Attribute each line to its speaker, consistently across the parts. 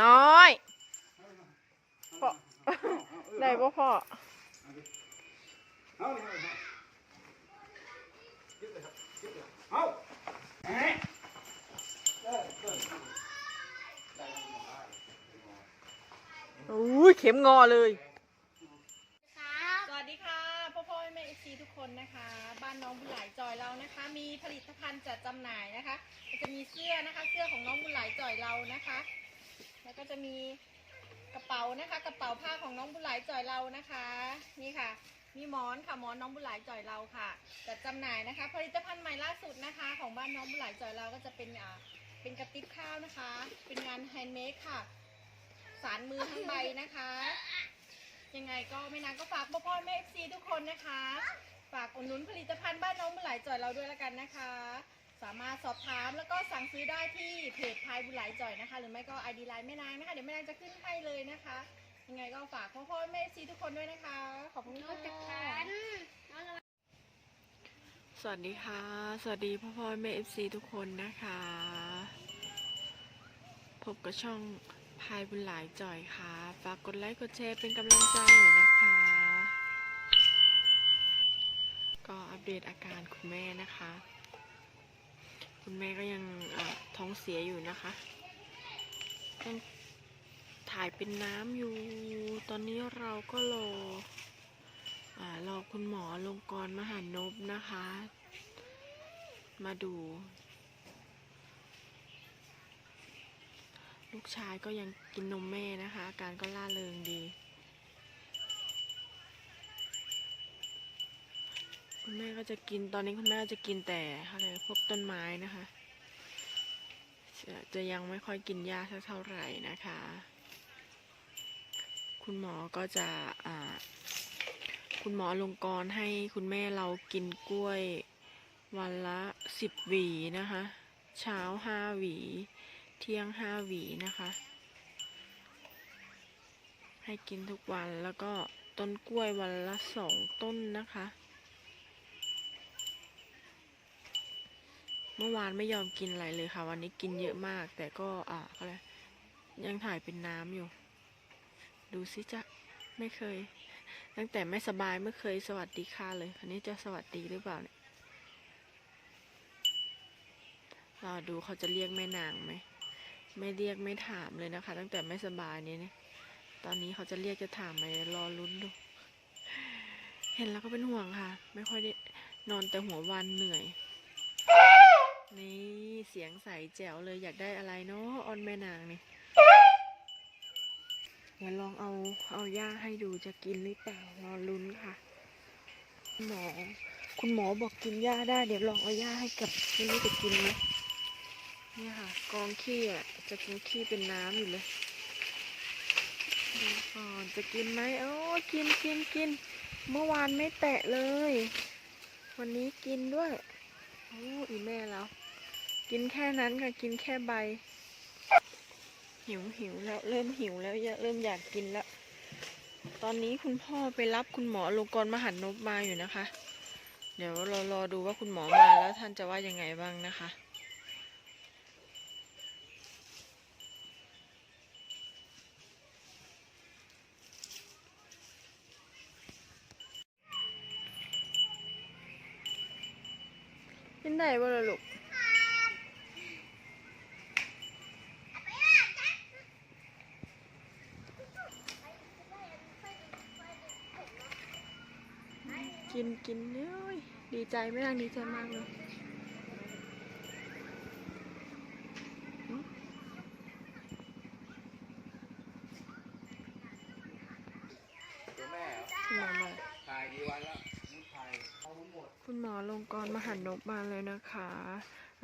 Speaker 1: น้อยพ่อได้ป่พ่อ
Speaker 2: อาเลยเอาเอาเอ๊ะเออเออ
Speaker 1: อุ้ยเข็มงอเลย
Speaker 3: สวัสดีค่ะพ่อพ่อแม่เอซีทุกคนนะคะ บ้านน้องบุญหลายจอยเรานะคะ มีผลิตภัณฑ์จัดจำหน่ายนะคะ จะมีเสื้อนะคะ เสื้อของน้องบุญหลายจอยเรานะคะ แล้วก็จะมีกระเป๋านะคะ กระเป๋าผ้าของน้องบุหลายจอยเรานะคะ นี่ค่ะ มีหมอนค่ะหมอนน้องบุหลายจอยเราค่ะจัดจำหน่ายนะคะ ผลิตภัณฑ์ใหม่ล่าสุดนะคะ ของบ้านน้องบุหลายจอยเราก็จะเป็นอ่าเป็นกระติบข้าวนะคะ เป็นงานแฮนด์เมดค่ะ สารมือทั้งใบนะคะ ยังไงก็ไม่นานก็ฝากพ่อพ่อแม่เอฟซีทุกคนนะคะ ฝากอุดหนุนผลิตภัณฑ์บ้านน้องบุหลายจ่อยเราด้วยละกันนะคะ สามารถสอบถามแล้วก็สั่งซื้อได้ที่เพจพายบุญหลายจ่อยนะคะ หรือไม่ก็ไอดีไลน์แม่นางนะคะ เดี๋ยวแม่นางจะขึ้นให้เลยนะคะ ยังไงก็ฝากพ่อพ่อแม่ซีทุกคนด้วยนะคะ ขอบคุณค่ะ
Speaker 1: สวัสดีค่ะ สวัสดีพ่อพ่อแม่เอฟซีทุกคนนะคะ พบกับช่องพายบุญหลายจ่อยค่ะ ฝากกดไลค์กดแชร์เป็นกำลังใจหน่อยนะคะ ก็อัปเดตอาการคุณแม่นะคะ คุณแม่ก็ยังท้องเสียอยู่นะคะยังถ่ายเป็นน้ำอยู่ ตอนนี้เราก็รออรอคุณหมอลงกรมหานพนะคะ มาดู ลูกชายก็ยังกินนมแม่นะคะ อาการก็ล่าเริงดี คุณแม่ก็จะกินตอนนี้คุณแม่ก็จะกินแต่อะไรพวกต้นไม้นะคะจะจะยังไม่ค่อยกินหญ้าเท่าไหร่นะคะ คุณหมอก็จะคุณหมอลงกรให้คุณแม่เรากินกล้วยวันละสิบหวีนะคะ เช้าห้าหวี เที่ยงห้าหวีนะคะ ให้กินทุกวันแล้วก็ต้นกล้วยวันละสองต้นนะคะ มื่อวานไม่ยอมกินอะไรเลยค่ะ วันนี้กินเยอะมาก แต่ก็อ่าก็เลยยังถ่ายเป็นน้ำอยู่ ดูสิจ๊ะไม่เคย ตั้งแต่ไม่สบายไม่เคยสวัสดีค่ะเลยคันนี้จะสวัสดีหรือเปล่าเนี่ยรอดูเขาจะเรียกแม่นางไหมไม่เรียกไม่ถามเลยนะคะ ตั้งแต่ไม่สบายนี้เนี่ยตอนนี้เขาจะเรียกจะถามไหมรอลุ้นดู เห็นแล้วก็เป็นห่วงค่ะ ไม่ค่อยได้นอนแต่หัววันเหนื่อย นี่เสียงใสแจ๋วเลยอยากได้อะไรเนาะออนแม่นางนี่เดี๋ยวลองเอาเอาย่าให้ดูจะกินหรือเปล่ารอลุ้นค่ะหมอคุณหมอบอกกินหญ้าได้ เดี๋ยวลองเอาหญ้าให้กับไม่รู้จะกินไหมเนี่ยค่ะ กองขี้อะจะกินขี้เป็นน้ำอยู่เลยดูก่อนจะกินไหมโอ้กินกินกิน เมื่อวานไม่แตะเลย วันนี้กินด้วย โอ้อีแม่เรา กินแค่นั้นค่ะกินแค่ใบ หิวหิวแล้วเริ่มหิวแล้วเริ่มอยากกินแล้ว ตอนนี้คุณพ่อไปรับคุณหมอลงกรมหันนบมาอยู่นะคะ เดี๋ยวเรารอดูว่าคุณหมอมาแล้วท่านจะว่ายังไงบ้างนะคะกินได้บ่ล่ะลูก กินกินเอ้ยดีใจไหม่ล่ะดีใจมากเลยหึ
Speaker 2: ตัวแม่
Speaker 1: คุณหมอมา
Speaker 2: ถ่ายกี่วันแล้วมึงถ่ายเอาหมด
Speaker 1: คุณหมอลงกรณ์มหันนบมาเลยนะคะ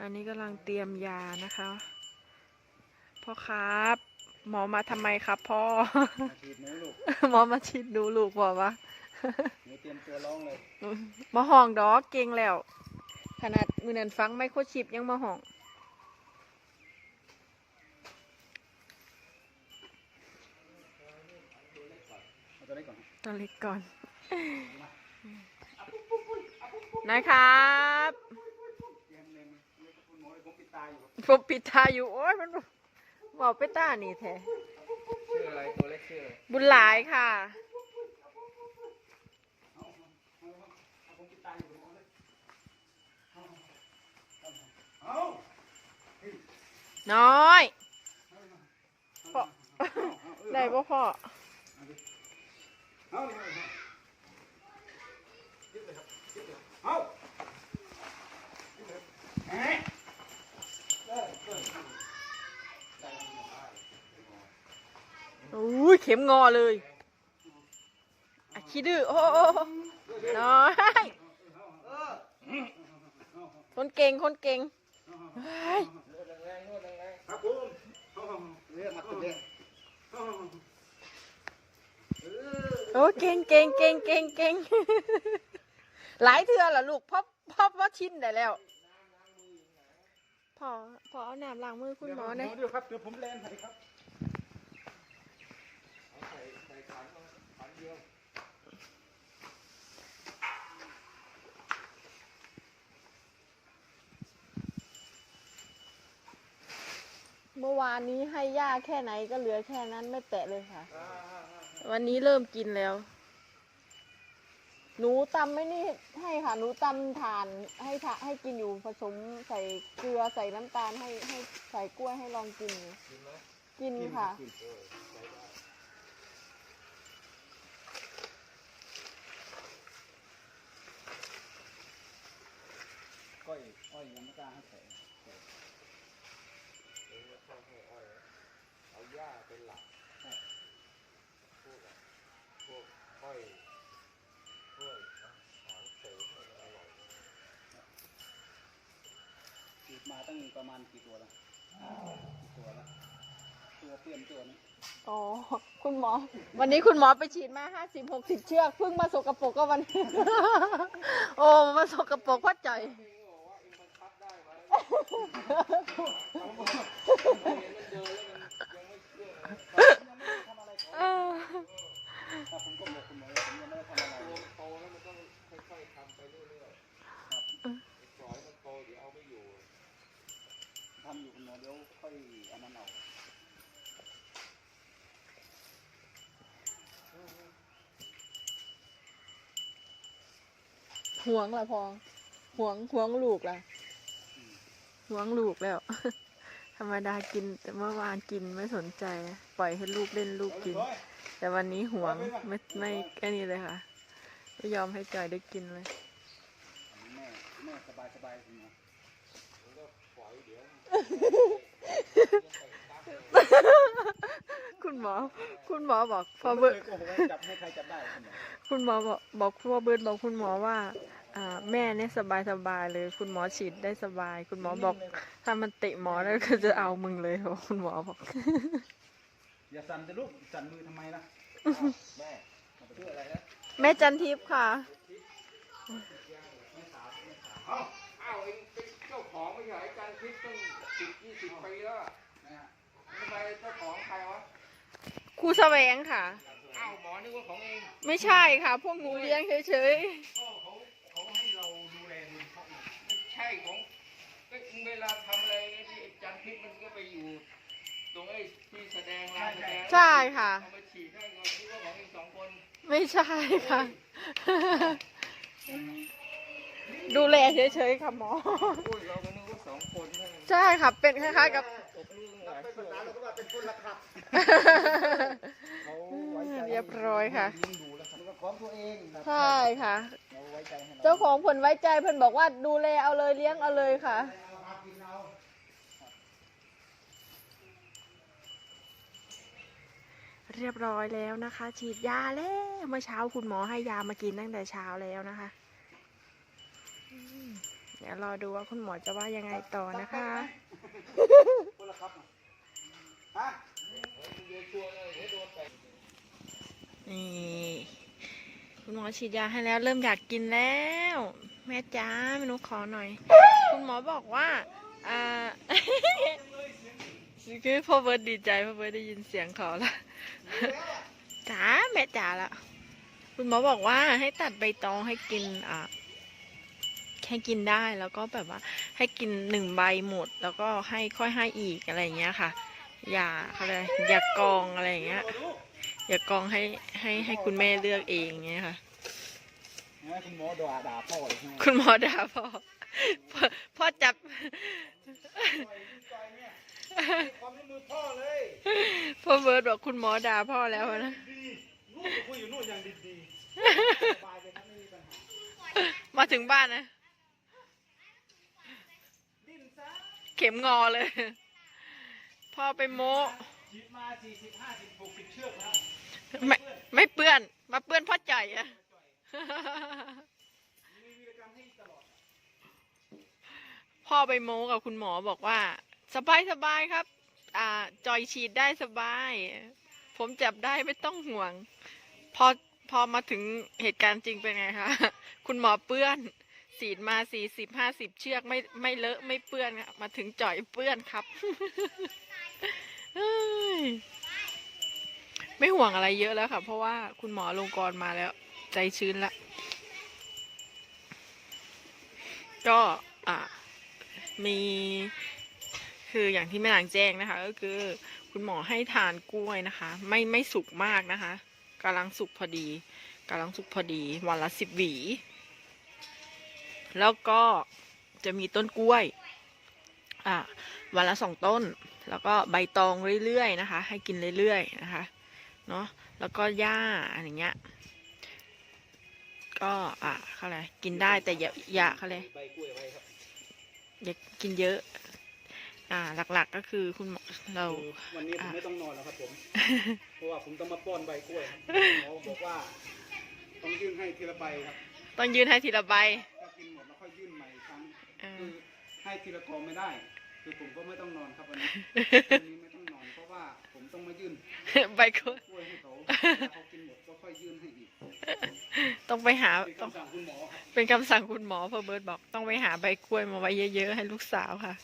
Speaker 1: อันนี้กำลังเตรียมยานะคะ พ่อครับ หมอมาทำไมครับพ่อ
Speaker 2: มาฉีดหนูลูก
Speaker 1: หมอมาฉีดดูลูกบอกว่า
Speaker 2: หนูเตรียมตัวร้องเลย
Speaker 1: มาห้องดอกเก่งแล้ว ขนาดมือนันฟังไมโครชิปยังมาห้อง
Speaker 2: เอาตัวเล็กก่อน
Speaker 1: ตัวเล็กก่อนนะครับ
Speaker 2: เตรียมเล็งเล็กคุณหมอเลยผมปิดตาอยู่
Speaker 1: ผมปิดตาอยู่โอ้ยมันบอกไปต้านี่แท้
Speaker 2: ชื่ออะไรตัวเล็กชื่ออะไร
Speaker 1: บุญหลายค่ะ
Speaker 2: เอา
Speaker 1: น้อยพ่อได้ป่พ่อ
Speaker 2: เอาดิเอาเอ๊ะ
Speaker 1: อุ้ยเข็มงอเลยอะขี้ดื้อโอ้น้อยคนเก่งคนเก่ง
Speaker 2: ครับผมเรียกมาตัวเด็ก
Speaker 1: โอ้เก่งเก่งเก่งเก่งเก่งหลายเทื่อละลูกพ่อพ่อพ่อชินได้แล้วพอพอเอาน้ำล้างมือคุณหมอหน่อย
Speaker 2: เดี๋ยวครับเดี๋ยวผมแลนให้ครับ
Speaker 1: เมื่อวานนี้ให้ย่าแค่ไหนก็เหลือแค่นั้นไม่แตะเลยค่ะ วันนี้เริ่มกินแล้ว หนูตำไม่นี่ให้ค่ะ หนูตำทานให้ทะให้กินอยู่ผสมใส่เกลือใส่น้ำตาลให้ให้ใส่กล้วยให้ลองกินอยู่กินค่ะ
Speaker 2: ก้อยอ้อยยังไม่กล้าให้ใส่
Speaker 4: เอาหญ้าเป็นหลักพวกพวกอ้อยกล้วยนะหางเสริมอะไรอร่อย
Speaker 2: ฉีดมาตั้งประมาณกี่ตัวแล้วกี่ตัวแล้วตัวเปลี่ยนตัวนี้
Speaker 1: อ๋อคุณหมอ วันนี้คุณหมอไปฉีดมาห้าสิบหกสิบเชือกเพิ่งมาสกปรกก็วันนี้ โอ้มาสกปรกพ่อใจอย
Speaker 4: หมเห็นมันเดินแล้วมันยังไม่เชื่อเลย
Speaker 2: ยังไม่ได้ทำอะไรเขา
Speaker 1: เออ
Speaker 2: ถ้าผมก็บอกคุณหมอว่าผมยังไม่ได้ทำอะไร
Speaker 4: ตัวมันโตแล้วมันต้องค่อยๆทำไปเรื่อยๆปล่อยให้มันโตเดี๋ยวเอาไม่อยู่
Speaker 2: ทำอยู่คุณหมอเดี๋ยวค่อยเอามันเอา
Speaker 1: ห่วงละพองห่วงห่วงลูกละ ห่วงลูกแล้ว ธรรมดากิน แต่เมื่อวานกินไม่สนใจ ปล่อยให้ลูกเล่นลูกกิน แต่วันนี้ห่วงไม่ไม่แค่นี้เลยค่ะไม่ยอมให้จอยได้กินเลย
Speaker 2: แม่แม่สบายสบายคุณหมอ
Speaker 4: มันก็ปล่อยเดี๋ยว
Speaker 1: คุณหมอ คุณหมอบอกพอ
Speaker 2: ผม
Speaker 1: เบิ
Speaker 2: ไม่
Speaker 1: ร์
Speaker 2: เคยโกหกให้จับให้ใครจับได้คุณหมอ
Speaker 1: คุณหมอบอกบอกพอเบิร์ดบอกคุณหมอว่าอ่า แม่เนี่ยสบายสบายเลย คุณหมอฉีดได้สบาย คุณหมอบอก ถ้ามันเตะหมอแล้วก็จะเอามึงเลยบอกคุณหมอบอก
Speaker 2: อย่าสั่นจะลูกสั่นมือทำไมล่ะ
Speaker 4: แม่ชื่ออะไรนะ
Speaker 1: แม่จันทิพย์ค่ะ
Speaker 4: เอ้าอ้าวเองเป็นเจ้าของไม่ใช่เหรออาจารย์คิดตั้งสิบยี่สิบปีแล้วอะ
Speaker 2: นะฮะ
Speaker 4: ทำไมเจ้าของใครวะ
Speaker 1: ครูแสวงค่ะ
Speaker 4: อ้าวหมอนึกว่าของเอง
Speaker 1: ไม่ใช่ค่ะ พวกหนูเลี้ยงเฉย
Speaker 4: ก็ ช่ของก็เวลาทำอะไรที่อาจันพิษมันก็ไปอยู่ ตรงไอ้ที่แสดงลานแสดง
Speaker 1: ๆใช่ค่ะ
Speaker 4: เอามาฉีดให้เงินคิดว่าของเองสองคน
Speaker 1: ไม่ใช่ค่ะ ดูแลเฉยๆค่ะหมอ
Speaker 4: โอ้ยเราก็นึกว่าสองคนเท่านั้น
Speaker 1: ใช่ค่ะ เป็นคล้ายๆกับ
Speaker 4: ตกลูกหลาย
Speaker 2: เป็น
Speaker 4: เชื่
Speaker 2: ภา
Speaker 4: อ
Speaker 2: ษาเราก็ว่าเป็นคนละครับเขาไว้ใจ
Speaker 1: เรียบร้อยค่ะ
Speaker 2: เลี้ยงดูแล้วครับ ของตัวเองครับ
Speaker 1: ใช่ค่ะ
Speaker 2: เราไว้ใจให้เรา
Speaker 1: เจ้าของผลไว้ใจเพิ่นบอกว่าดูแลเอาเลยเลี้ยงเอาเลยค่ะเรียบร้อยแล้วนะคะ ฉีดยาแล้วเมื่อเช้าคุณหมอให้ยามากินตั้งแต่เช้าแล้วนะคะอืมเดี๋ยวรอดูว่าคุณหมอจะว่ายังไงต่อนะคะ
Speaker 2: คนละครับฮะ
Speaker 4: เดี๋ยวชัวร์เลยเดี๋ยวโดนแต่
Speaker 1: นี่ คุณหมอฉีดยาให้แล้วเริ่มอยากกินแล้ว แม่จ้าเมนูขอหน่อย คุณหมอบอกว่าอ่าคือพ่อเบิร์ดดีใจพ่อเบิร์ดได้ยินเสียงเขาแล้วจ๋าแม่จ๋าละคุณหมอบอกว่าให้ตัดใบตองให้กินอ่าให้กินได้แล้วก็แบบว่าให้กินหนึ่งใบหมด แล้วก็ให้ค่อยให้อีกอะไรอย่างเงี้ยค่ะ อย่าเขาเลยกอย่ากองอะไรอย่างเงี้ย อย่ากองให้ให้ให้คุณแม่เลือกเองอย่างเงี้ยค่ะ
Speaker 2: นะคุณหมอด่าด่าพ่อเลยใช่ไหม
Speaker 1: คุณหมอด่าพ่อพ่อพ่อจับ
Speaker 2: ความร่วมมือพ่อเลย
Speaker 1: พ่อเบิร์ดบอกคุณหมอด่าพ่อแล้วนะ
Speaker 2: ดีนู่นคุยอยู่นู่นอย่างดีๆสบายเลยครับไม่มีปัญหา
Speaker 1: มาถึงบ้านนะ
Speaker 2: ดิ้นซะ
Speaker 1: เข็มงอเลย พ่อไปโม้
Speaker 2: ฉีดมาสี่สิบห้าสิบหกสิบเชือกแล้ว
Speaker 1: ไม่ไม่เปื้อน มาเปื้อนพ่อจ่อยอะ
Speaker 2: มีวีรกรรมให้ตลอด
Speaker 1: พ่อไปโม้กับคุณหมอบอกว่า สบายสบายครับ อ่า จอยฉีดได้สบาย ผมจับได้ไม่ต้องห่วง พอพอมาถึงเหตุการณ์จริงเป็นไงคะ คุณหมอเปื้อนฉีดมาสี่สิบห้าสิบเชือกไม่ไม่เลอะไม่เปื้อนค่ะมาถึงจ่อยเปื้อนครับ ไม่ห่วงอะไรเยอะแล้วค่ะ เพราะว่าคุณหมอลงกรมาแล้ว ใจชื้นละ ก็อะมีคืออย่างที่แม่นางแจ้งนะคะ ก็คือ คุณหมอให้ทานกล้วยนะคะ ไม่ไม่สุกมากนะคะกำลังสุกพอดีกำลังสุกพอดีวันละสิบหวี แล้วก็จะมีต้นกล้วย อะวันละสองต้น แล้วก็ใบตองเรื่อยๆนะคะ ให้กินเรื่อยๆนะคะเนาะแล้วก็หญ้าอะไรเงี้ยก็อะเขาอะไรกินได้แต่อย่าอย่าเขาเลย
Speaker 2: ใบกล้วยไว้ครับ
Speaker 1: อย่ากินเยอะ อ่าหลักๆก็คือคุณหมอเรา
Speaker 2: คือวันนี้ผม
Speaker 1: อะ
Speaker 2: ไม่ต้องนอนแล้วครับผมเพราะว่าผมต้องมาป้อนใบกล้วยครับหมอบอกว่าต้องยื่นให้ทีละใบครับ
Speaker 1: ต้องยืนให้ทีละใบ
Speaker 2: ถ้ากินหมดแล้วค่อยยื่นใหม่อีกครั้ง
Speaker 1: เออ
Speaker 2: คือให้ทีละกองไม่ได้ คือผมก็ไม่ต้องนอนครับวันนี้วันนี้ไม่ต้องนอนเพราะว่าผมต้องมายื่น
Speaker 1: ใบกล้วย
Speaker 2: กล้วยให้เขาถ้าเขากินหมดก็ค่อยยื่นให้อีก
Speaker 1: ต้องไปหา
Speaker 2: เป็น
Speaker 1: ต้อง
Speaker 2: คำสั่งคุณหมอครับ
Speaker 1: เป็นคำสั่งคุณหมอเพอเบิร์ตบอกต้องไปหาใบกล้วยมาไว้เยอะๆให้ลูกสาวค่ะ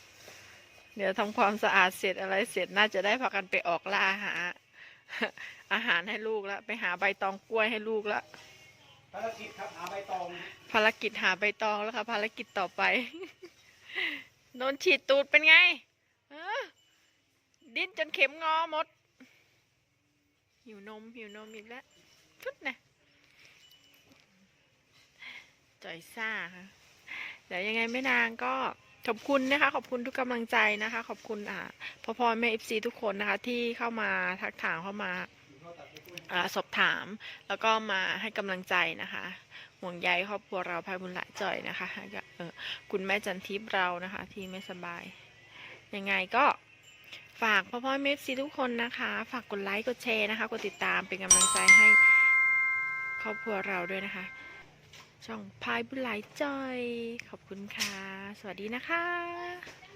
Speaker 1: เดี๋ยวทำความสะอาดเสร็จอะไรเสร็จน่าจะได้พากันไปออกล่าหา อาหารให้ลูกแล้วไปหาใบตองกล้วยให้ลูกแล้ว
Speaker 2: ภารกิจครับหาใบตอง
Speaker 1: ภารกิจหาใบตองแล้วค่ะภารกิจต่อไป โดนฉีดตูดเป็นไงดิ้นจนเข็มงอหมด หิวนม หิวนมอีกแล้วพุดนะจ่อยซ่าค่ะเดี๋ยวยังไงแม่นางก็ขอบคุณนะคะ ขอบคุณทุกกำลังใจนะคะ ขอบคุณอ่าพ่อพ่อแม่เอฟซีทุกคนนะคะ ที่เข้ามาทักถามเข้ามาอ่าสอบถาม แล้วก็มาให้กำลังใจนะคะ ห่วงใยครอบครัวเราภายบุญหลายจ่อยนะคะกับคุณแม่จันทิพย์เรานะคะ ที่ไม่สบาย ยังไงก็ฝากพ่อพ่อเมฟซีทุกคนนะคะ ฝากกดไลค์กดแชร์นะคะกดติดตามเป็นกำลังใจให้ครอบครัวเราด้วยนะคะ ช่องพายบุญหลายจ่อย ขอบคุณค่ะ สวัสดีนะคะ